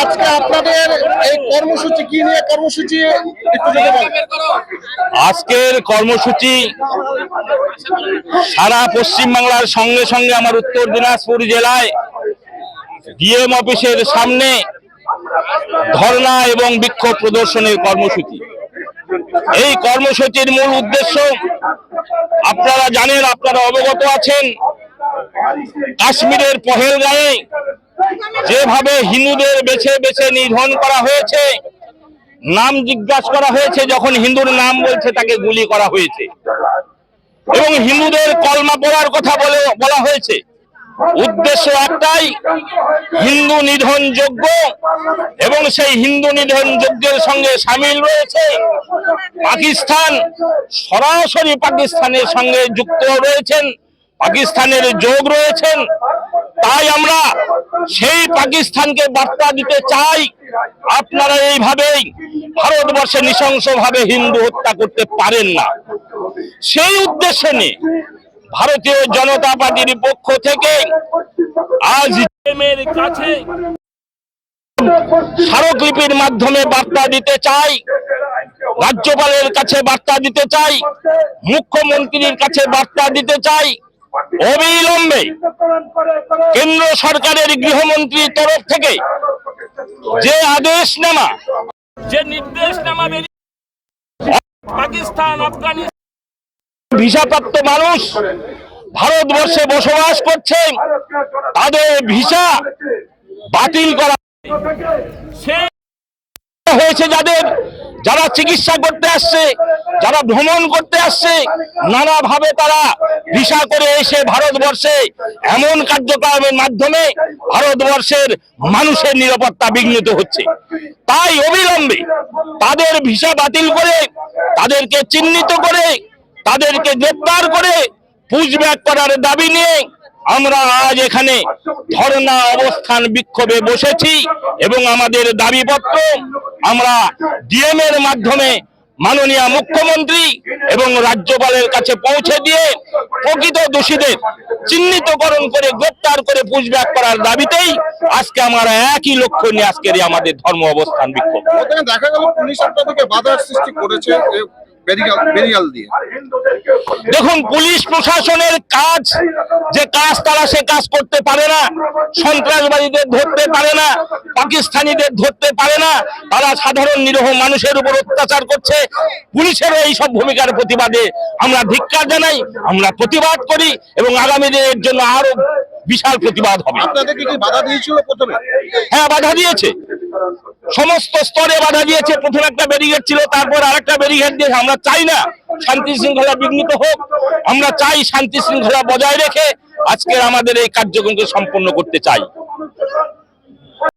আজকে আপনাদের এই কর্মসূচি কি নিয়ে কর্মসূচি? আজকের কর্মসূচি সারা পশ্চিম বাংলার সঙ্গে সঙ্গে আমার উত্তর দিনাজপুর জেলায় ডিএম অফিসের সামনে ধর্ণা এবং বিক্ষোভ প্রদর্শনের কর্মসূচি। এই কর্মসূচির মূল উদ্দেশ্য, আপনারা জানেন, আপনারা অবগত আছেন, কাশ্মীরের পহেল পহেলগাঁয়ে যেভাবে হিন্দুদের বেছে বেছে নিধন করা হয়েছে, নাম জিজ্ঞাসা করা হয়েছে, যখন হিন্দুর নাম বলছে, তাকে গুলি করা হয়েছে। এবং হিন্দুদের কলমা পড়ার কথা বলে, বলা হয়েছে। উদ্দেশ্য একটাই, হিন্দু নিধন যোগ্য এবং সেই হিন্দু নিধন যজ্ঞের সঙ্গে সামিল রয়েছে পাকিস্তান। সরাসরি পাকিস্তানের সঙ্গে যুক্ত রয়েছেন পাকিস্তানের যোগ রয়েছেন, তাই আমরা সেই পাকিস্তানকে বার্তা দিতে চাই। আপনারা এইভাবেই ভারতবর্ষে নৃশংসভাবে হিন্দু হত্যা করতে পারেন না। সেই উদ্দেশ্যে নিয়ে ভারতীয় জনতা পার্টির পক্ষ থেকে আজ কাছে স্মারকলিপির মাধ্যমে বার্তা দিতে চাই, রাজ্যপালের কাছে বার্তা দিতে চাই, মুখ্যমন্ত্রীর কাছে বার্তা দিতে চাই অবিলম্বে কেন্দ্র সরকারের গৃহমন্ত্রীর তরফ থেকে যে আদেশনামা যে নির্দেশনামা বেরিয়ে পাকিস্তান আফগানিস্তান ভিসাপ্রাপ্ত মানুষ ভারতবর্ষে বসবাস করছে তাদের ভিসা বাতিল করা সে হয়েছে যাদের যারা চিকিৎসা করতে আসছে, যারা ভ্রমণ করতে আসছে, নানাভাবে তারা ভিসা করে এসে ভারতবর্ষে এমন কার্যক্রমের মাধ্যমে ভারতবর্ষের মানুষের নিরাপত্তা বিঘ্নিত হচ্ছে। তাই অবিলম্বে তাদের ভিসা বাতিল করে, তাদেরকে চিহ্নিত করে, তাদেরকে গ্রেপ্তার করে পুষব্যাক করার দাবি নিয়ে আমরা আজ এখানে ধর্ণা অবস্থান বিক্ষোভে বসেছি এবং আমাদের দাবিপত্র আমরা ডিএম এর মাধ্যমে মাননীয় মুখ্যমন্ত্রী এবং রাজ্যপালের কাছে পৌঁছে দিয়ে প্রকৃত দোষীদের চিহ্নিতকরণ করে, গ্রেপ্তার করে পুষব্যাক করার দাবিতেই আজকে আমরা একই লক্ষ্য নিয়ে আজকের আমাদের ধর্ম অবস্থান বিক্ষোভ। দেখা গেল পুলিশ সৃষ্টি করেছে বেরিয়াল বেরিয়াল দিয়ে। দেখুন পুলিশ প্রশাসনের কাজ যে কাজ তারা সে কাজ করতে পারে না সন্ত্রাসবাদীদের ধরতে পারে না পাকিস্তানিদের ধরতে পারে না তারা সাধারণ নিরহ মানুষের উপর অত্যাচার করছে পুলিশেরও এই সব ভূমিকার প্রতিবাদে আমরা ধিক্কার জানাই আমরা প্রতিবাদ করি এবং আগামী দিনের জন্য আরও বিশাল প্রতিবাদ হবে। আপনাদেরকে কি বাধা দিয়েছিল প্রথমে? হ্যাঁ বাধা দিয়েছে। সমস্ত স্তরে বাধা দিয়েছে। প্রথম একটা ব্যারিগেট ছিল, তারপর আরেকটা ব্যারিগেট দিয়েছে আমরা চাই না শান্তি শৃঙ্খলা বিঘ্নিত হোক। আমরা চাই শান্তি শৃঙ্খলা বজায় রেখে আজকের আমাদের এই কার্যক্রমকে সম্পন্ন করতে চাই।